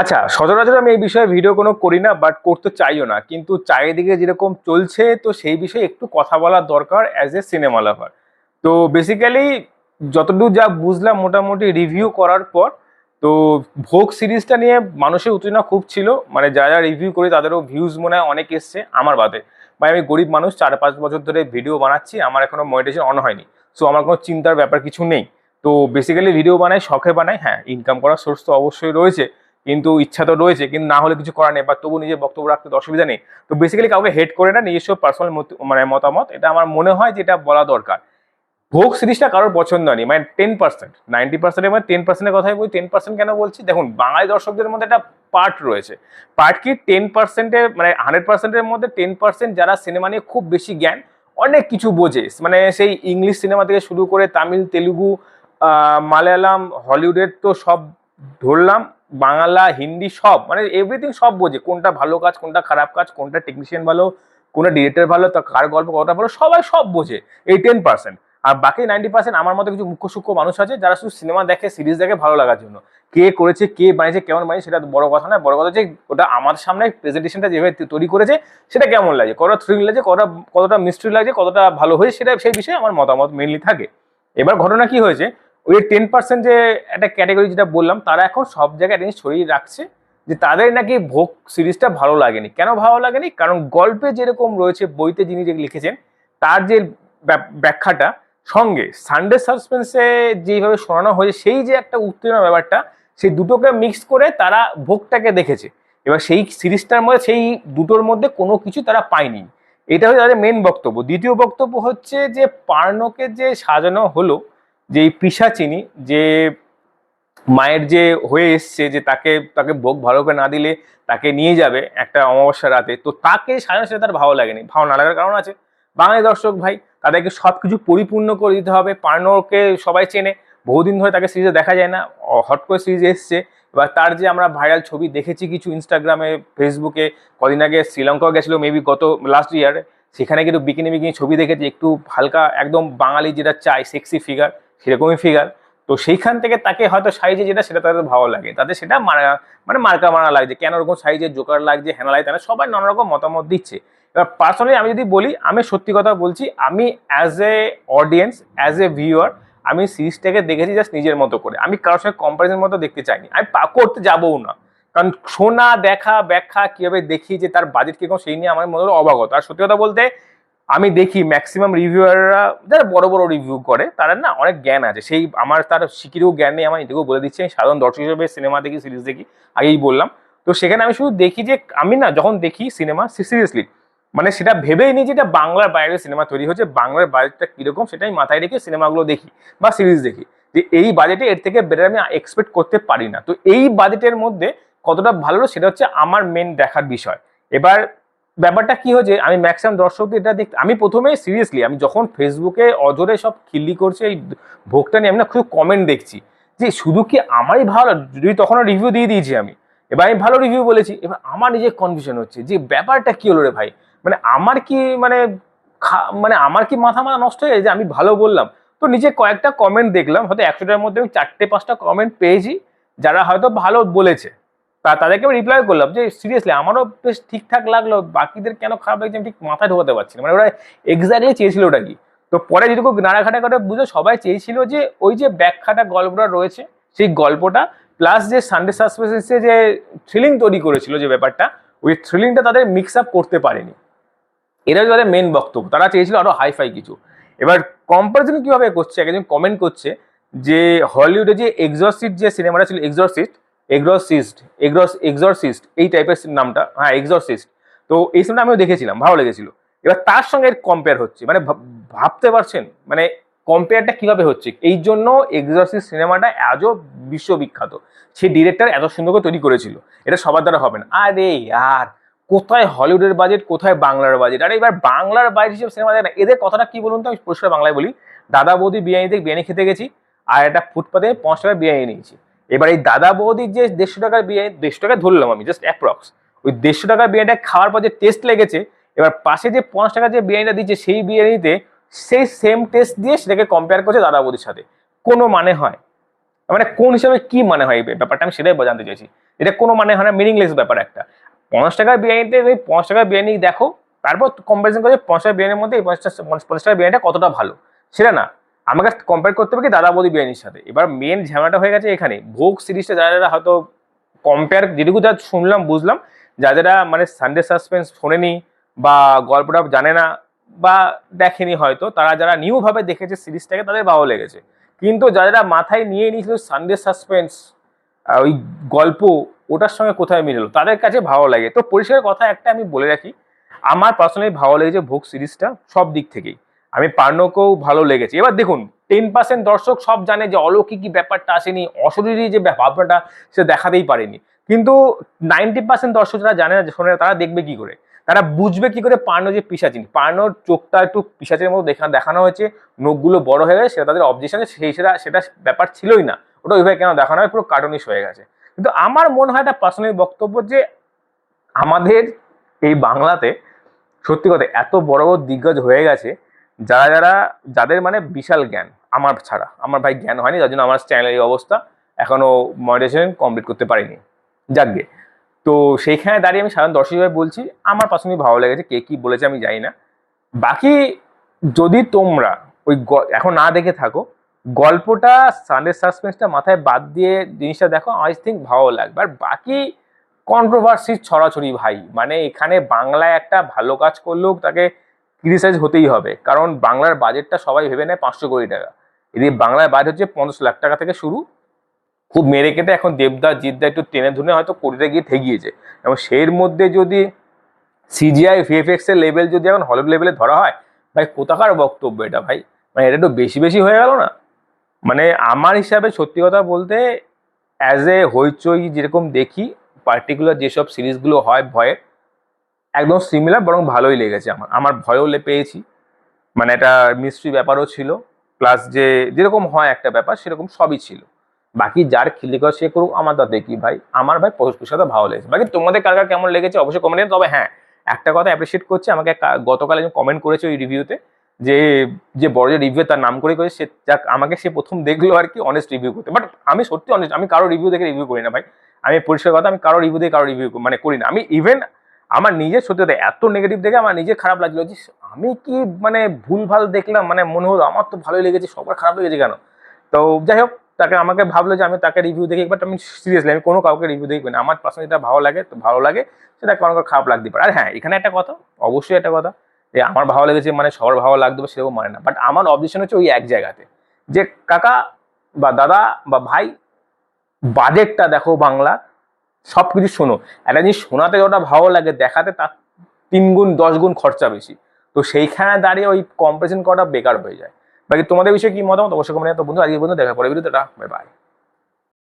আচ্ছা সচরাচর আমি এই বিষয়ে ভিডিও কোনো করি না বাট করতে চাইও না। কিন্তু চারিদিকে যেরকম চলছে, তো সেই বিষয়ে একটু কথা বলার দরকার অ্যাজ এ সিনেমা লাভার তো বেসিক্যালি যতদূর যা বুঝলাম, মোটামুটি রিভিউ করার পর, তো ভোগ সিরিজটা নিয়ে মানুষের উত্তেজনা খুব ছিল। মানে যারা রিভিউ করি, তাদেরও ভিউজ মনে হয় অনেক এসছে আমার বাদে। মানে আমি গরিব মানুষ, চার পাঁচ বছর ধরে ভিডিও বানাচ্ছি, আমার এখনও মনিটাইজেশন অন হয়নি। সো আমার কোনো চিন্তার ব্যাপার কিছু নেই। তো বেসিক্যালি ভিডিও বানাই, শখে বানাই হ্যাঁ ইনকাম করার সোর্স তো অবশ্যই রয়েছে। কিন্তু ইচ্ছা তো রয়েছে, কিন্তু না হলে কিছু করার নেই, বা তবু নিজের বক্তব্য রাখতে তো অসুবিধা নেই। তো বেসিক্যালি কাউকে হেড করে না, নিজস্ব পার্সোনাল মানে মতামত, এটা আমার মনে হয় যে এটা বলা দরকার। ভোগ সিরিজটা কারোর পছন্দ নেই মানে টেন পার্সেন্ট নাইনটি পার্সেন্টের মধ্যে টেন পার্সেন্টের কথাই বলি টেন পার্সেন্ট কেন বলছি? দেখুন, বাঙালি দর্শকদের মধ্যে একটা পার্ট রয়েছে। পার্ট কি? টেন পার্সেন্টের মানে হান্ড্রেড পার্সেন্টের মধ্যে টেন পার্সেন্ট যারা সিনেমা নিয়ে খুব বেশি জ্ঞান, অনেক কিছু বোঝে। মানে সেই ইংলিশ সিনেমা থেকে শুরু করে তামিল, তেলুগু মালায়ালাম, হলিউডের তো সব ধরলাম বাংলা, হিন্দি সব মানে এভরিথিং সব বোঝে। কোনটা ভালো কাজ, কোনটা খারাপ কাজ, কোনটা টেকনিশিয়ান ভালো, কোনটা ডিরেক্টর ভালো, তা কার গল্প কতটা ভালো, সবাই সব বোঝে এই টেন পার্সেন্ট আর বাকি নাইনটি পার্সেন্ট আমার মতো কিছু মুখ্য সূক্ষ্ম মানুষ আছে, যারা শুধু সিনেমা দেখে সিরিজ দেখে ভালো লাগার জন্য। কে করেছে, কে বানিয়েছে, কেমন বানিয়েছে, সেটা বড় কথা নয়। বড় কথা হচ্ছে, ওটা আমার সামনে প্রেজেন্টেশনটা যেভাবে তৈরি করেছে, সেটা কেমন লাগে কতটা থ্রিল লাগছে, কতটা কতটা মিস্ট্রি লাগছে, কতটা ভালো হয়েছে, সেটা, সেই বিষয়ে আমার মতামত মেনলি থাকে। এবার ঘটনা কি হয়েছে ওই টেন পার্সেন্ট যে একটা ক্যাটাগরি যেটা বললাম, তারা এখন সব জায়গায় জিনিস ছড়িয়ে রাখছে যে তাদের নাকি ভোগ সিরিজটা ভালো লাগেনি। কেন ভালো লাগেনি? কারণ গল্পে যেরকম রয়েছে, বইতে যিনি যে লিখেছেন, তার যে ব্যাখ্যাটা সঙ্গে সানডে সাসপেন্সে যেইভাবে শোনানো হয়েছে, সেই যে একটা উত্তেজনা ব্যাপারটা, সেই দুটোকে মিক্স করে তারা ভোগটাকে দেখেছে। এবার সেই সিরিজটার মধ্যে, সেই দুটোর মধ্যে কোনো কিছু তারা পায়নি। এটা হচ্ছে তাদের মেন বক্তব্য। দ্বিতীয় বক্তব্য হচ্ছে যে পার্নকে যে সাজানো হলো যে এই পিসাচিনি, যে মায়ের যে হয়ে এসছে, যে তাকে তাকে ভোগ ভালো করে না দিলে তাকে নিয়ে যাবে একটা অমাবস্যা রাতে, তো তাকে সাজানো সেটা তার ভালো লাগেনি। ভালো না লাগার কারণ আছে। বাঙালি দর্শক ভাই, তাদেরকে সব কিছু পরিপূর্ণ করে দিতে হবে পার্নকে সবাই চেনে। বহুদিন ধরে তাকে সিরিজে দেখা যায় না হট করে সিরিজে এসছে। এবার তার যে আমরা ভাইরাল ছবি দেখেছি কিছু ইনস্টাগ্রামে ফেসবুকে কদিন আগে শ্রীলঙ্কাও গেছিল মেবি গত লাস্ট ইয়ারে সেখানে কিন্তু বিকিনি বিকিনি ছবি দেখেছি, একটু হালকা, একদম বাঙালি যেটা চাই সেক্সি ফিগার সেরকমই ফিগার তো সেইখান থেকে তাকে হয়তো সাইজে যেটা, সেটা তাদের ভালো লাগে। তাদের সেটা মারা মানে মার্কা মারা লাগছে কেন ওরকম সাইজের জোকার লাগছে হেনা লাগছে তারা সবাই নানা রকম মতামত দিচ্ছে। এবার পার্সোনালি আমি যদি বলি, আমি সত্যি কথা বলছি, আমি as a audience as a viewer আমি সিরিজটাকে দেখেছি জাস্ট নিজের মতো করে। আমি কারোর সঙ্গে কম্পারিজন মতো দেখতে চাইনি। আমি করতে যাবও না। কারণ শোনা, দেখা, ব্যাখ্যা, কীভাবে দেখি যে, তার বাজেট কীরকম, সেই নিয়ে আমার মনে হলো অবাগত। আর সত্যি কথা বলতে আমি দেখি ম্যাক্সিমাম রিভিউয়াররা যারা বড় বড় রিভিউ করে তারা না অনেক জ্ঞান আছে। সেই আমার তার শিখিরও জ্ঞান নেই, আমার এটুকু বলে দিচ্ছি। আমি সাধারণ দর্শক হিসেবে সিনেমা দেখি সিরিজ দেখি, আগেই বললাম। তো সেখানে আমি শুধু দেখি যে, আমি না যখন দেখি সিনেমা সিরিয়াসলি মানে সেটা ভেবেই নিই যে এটা বাংলার বাইরে সিনেমা তৈরি হচ্ছে, বাংলার বাজেটটা কীরকম সেটাই মাথায় রেখে সিনেমাগুলো দেখি বা সিরিজ দেখি। যে এই বাজেটে এর থেকে বেটার আমি এক্সপেক্ট করতে পারি না। তো এই বাজেটের মধ্যে কতটা ভালো সেটা হচ্ছে আমার মেন দেখার বিষয়। এবার ব্যাপারটা কি হয়েছে? আমি ম্যাক্সিমাম দর্শকদের এটা দেখ, আমি প্রথমে সিরিয়াসলি আমি যখন ফেসবুকে অজরে সব খিল্লি করছে, এই ভোগটা নিয়ে আমি না খুব কমেন্ট দেখছি। যে শুধু কি আমারই ভালো? যদি তখনও রিভিউ দিয়ে দিয়েছি আমি। এবার আমি ভালো রিভিউ বলেছি। এবার আমার নিজের কনফিউশন হচ্ছে যে ব্যাপারটা কি হলো রে ভাই? মানে আমার কি মানে মানে আমার কি মাথা মাথা নষ্ট হয়ে যে আমি ভালো বললাম। তো নিজে কয়েকটা কমেন্ট দেখলাম। হয়তো একশোটার মধ্যে আমি চারটে, পাঁচটা কমেন্ট পেয়েছি। যারা হয়তো ভালো বলেছে। তা তাদেরকে আমি রিপ্লাই করলাম যে সিরিয়াসলি আমারও বেশ ঠিকঠাক লাগল। বাকিদের কেন খারাপ লাগছে আমি ঠিক মাথায় ঢোকাতে পারছি না। মানে ওরা এক্স্যাক্টলি চেয়েছিল ওটা কি? তো পরে যেটুকু নাড়াঘাটা করে বুঝে সবাই চেয়েছিল যে, ওই যে ব্যাখ্যাটা গল্পটা রয়েছে, সেই গল্পটা প্লাস যে সানডে সাসপেন্সে যে থ্রিলিং তৈরি করেছিল যে ব্যাপারটা, ওই থ্রিলিংটা তাদের মিক্স আপ করতে পারেনি। এটা তাদের মেন বক্তব্য। তারা চেয়েছিল আরও হাইফাই কিছু। এবার কম্পারিজন কীভাবে করছে? একজন কমেন্ট করছে যে হলিউডে যে এক্সরসিস্ট যে সিনেমাটা ছিল এক্সরসিস্ট এক্সরসিস্ট এক্সরস এক্সরসিস্ট, এই টাইপের নামটা হ্যাঁ এক্সরসিস্ট। তো এই সিনেমাটা আমিও দেখেছিলাম, ভালো লেগেছিল। এবার তার সঙ্গে কম্পেয়ার হচ্ছে মানে ভাব- ভাবতে পারছেন? মানে কম্পেয়ারটা কীভাবে হচ্ছে? এই জন্য এক্সরসিস্ট সিনেমাটা আজও বিশ্ববিখ্যাত। সেই ডিরেক্টর এত সুন্দর করে তৈরি করেছিল, এটা সবার দ্বারা হবে না। আরে আর, কোথায় হলিউডের বাজেট কোথায় বাংলার বাজেট আরে এবার বাংলার বাইরে হিসেবে সিনেমা দেখে না। এদের কথাটা কি বলুন তো? আমি পরিষ্কার বাংলায় বলি, দাদা বৌদি বিরিয়ানি থেকে বিরিয়ানি খেতে গেছি, আর একটা ফুটপাতে পাঁচ টাকার বিরিয়ানি নিয়েছি এবার এই দাদা বৌদির যে দেড়শো টাকার বিরিয়ানি, দেড়শো টাকা ধরলাম আমি জাস্ট অ্যাপ্রক্স ওই দেড়শো টাকার বিরিয়ানিটা খাওয়ার পর যে টেস্ট লেগেছে, এবার পাশে যে পাঁচ টাকার যে বিরিয়ানিটা দিচ্ছে, সেই বিরিয়ানিতে সেই সেম টেস্ট দিয়ে সেটাকে কম্পেয়ার করছে দাদা বৌদির সাথে। কোনো মানে হয়। মানে কোন হিসাবে কি মানে হয়, এই ব্যাপারটা আমি সেটাই জানতে চাইছি। এটা কোনো মানে হয় না মিনিংলেস ব্যাপার একটা। পঞ্চাশ টাকার বিরিয়ানিতে ওই পঞ্চাশ টাকার বিরিয়ানি দেখো, তারপর কম্পারিজন করে পঞ্চাশ টাকার বিরিয়ানির মধ্যে এই পঞ্চাশ পঞ্চাশ টাকার বিরিয়ানিটা কতটা ভালো। সেটা না। আমাকে কম্পেয়ার করতে হবে কি দাদা বৌদি বিরিয়ানির সাথে। এবার মেন ঝামেলাটা হয়ে গেছে এখানে। ভোগ সিরিজটা যারা যারা হয়তো কম্পেয়ার যেটুকু যা শুনলাম, বুঝলাম, যা যারা মানে সানডে সাসপেন্স শোনেনি বা গল্পটা জানে না বা দেখেনি হয়তো, তারা যারা নিউভাবে দেখেছে সিরিজটাকে তাদের ভালো লেগেছে। কিন্তু যারা মাথায় নিয়ে নিয়েছিল সানডে সাসপেন্স ওই গল্প, ওটার সঙ্গে কোথায় মিললো? তাদের কাছে ভালো লাগে। তো পরিষ্কার কথা একটা আমি বলে রাখি, আমার পার্সোনালি ভালো লেগেছে ভোগ সিরিজটা সব দিক থেকেই। আমি পার্নকেও ভালো লেগেছে। এবার দেখুন টেন পার্সেন্ট দর্শক সব জানে যে অলৌকিকী ব্যাপারটা আসেনি, অশরীরী যে ভাবনাটা সে দেখাতেই পারেনি। কিন্তু নাইনটি পার্সেন্ট দর্শক যারা জানে না শোনে তারা দেখবে কি করে? তারা বুঝবে কি করে পার্নো যে পিসাচিনি পার্নোর চোখটা একটু পিসাচের মতো দেখা দেখানো হয়েছে, নখগুলো বড় হয়ে গেছে, সেটা তাদের অবজেকশনে সেই সেটা সেটা ব্যাপার ছিলই না। ওটা ওইভাবে কেন দেখানো হয়? পুরো কার্টুনিশ হয়ে গেছে। কিন্তু আমার মনে হয় একটা পার্সোনালি বক্তব্য যে আমাদের এই বাংলাতে সত্যি কথা, এত বড় বড় দিগ্গজ হয়ে গেছে যারা যারা, যাদের মানে বিশাল জ্ঞান, আমার ছাড়া, আমার ভাই জ্ঞান হয়নি, যার জন্য আমার চ্যানেলের এই অবস্থা এখনও মডিটেশন কমপ্লিট করতে পারিনি। যাকগে। তো সেইখানে দাঁড়িয়ে আমি সাধারণ দর্শক হিসেবে বলছি, আমার পার্সোনালি ভালো লেগেছে, কে কি বলেছে আমি জানি না। বাকি যদি তোমরা ওই এখন না দেখে থাকো, গল্পটা সানডে সাসপেন্সটা মাথায় বাদ দিয়ে জিনিসটা দেখো আই থিঙ্ক ভালো লাগবে। আর বাকি কন্ট্রোভার্সি ছড়াছড়ি ভাই মানে এখানে বাংলায় একটা ভালো কাজ করলেও তাকে ক্রিটিসাইজ হতেই হবে। কারণ বাংলার বাজেটটা সবাই ভেবে নেয় পাঁচশো কোটি টাকা। এদিকে বাংলার বাজেট হচ্ছে পঞ্চাশ লাখ টাকা থেকে শুরু। খুব মেরে কেটে এখন দেবদা, জিদ্দা একটু টেনে ধুনে হয়তো কোটিতে গিয়ে ঠেগিয়েছে এবং সেই মধ্যে যদি সিজিআই ভিএফএক্স এর লেভেল যদি এখন হলিউড লেভেলে ধরা হয়, ভাই কোথাকার বক্তব্য এটা ভাই? মানে এটা একটু বেশি বেশি হয়ে গেল না? মানে আমার হিসাবে সত্যি কথা বলতে অ্যাজ এ হইচই যেরকম দেখি পার্টিকুলার যেসব সিরিজগুলো হয় ভয়ের একদম সিমিলার বরং ভালোই লেগেছে আমার। আমার ভয়ও লে পেয়েছি। মানে এটা মিস্ট্রি ব্যাপারও ছিল। প্লাস যে, যেরকম হয় একটা ব্যাপার, সেরকম সবই ছিল। বাকি যার খিল্লিকর সে করুক, আমার তাতে কি ভাই। আমার ভাই সাথে ভালো লেগেছে। বাকি তোমাদের কার কার কেমন লেগেছে অবশ্যই কমেন্ট তবে হ্যাঁ একটা কথা অ্যাপ্রিসিয়েট করছে, আমাকে গতকাল একজন কমেন্ট করেছে ওই রিভিউতে যে যে বড় যে রিভিউ তার নাম করে করেছে, সে যাক, আমাকে সে প্রথম দেখল আর কি অনেস্ট রিভিউ করতে। বাট আমি সত্যি অনেস্ট আমি কারও রিভিউ দেখে রিভিউ করি না ভাই। আমি পরিষ্কার কথা, আমি কারও রিভিউ দিয়ে কারও রিভিউ মানে করি না। আমি ইভেন আমার নিজের সত্যি এত নেগেটিভ দেখে আমার নিজের খারাপ লাগল যে, আমি কি মানে ভুলভাল দেখলাম মানে মনে হলো আমার তো ভালোই লেগেছে, সবার খারাপ লেগেছে কেন? তো যাই হোক, তাকে আমাকে ভাবলো যে, আমি তাকে রিভিউ দেখি বাট আমি সিরিয়াসলি আমি কোনো কাউকে রিভিউ দেখি না। আমার পার্সোনালি যেটা ভালো লাগে, তো ভালো লাগে, সেটা কোনো খারাপ লাগতে পারে। আর হ্যাঁ এখানে একটা কথা, অবশ্যই একটা কথা, যে আমার ভালো লেগেছে মানে সবার ভালো লাগতে পারে সেরকম মানে না। বাট আমার অবজেকশন হচ্ছে ওই এক জায়গাতে, যে কাকা বা দাদা বা ভাই, বাজেটটা দেখো বাংলা সব কিছু শোনো। একটা জিনিস শোনাতে যতটা ভালো লাগে, দেখাতে তার তিন গুণ, দশ গুণ খরচা বেশি। তো সেইখানে দাঁড়িয়ে ওই কম্পারিজন করাটা বেকার হয়ে যায়। বাকি তোমাদের বিষয়ে কি মতামত? অবশ্যই কমেন্ট তো বন্ধু। আজকে বন্ধু দেখা পরে বিরুদ্ধে বাই বাই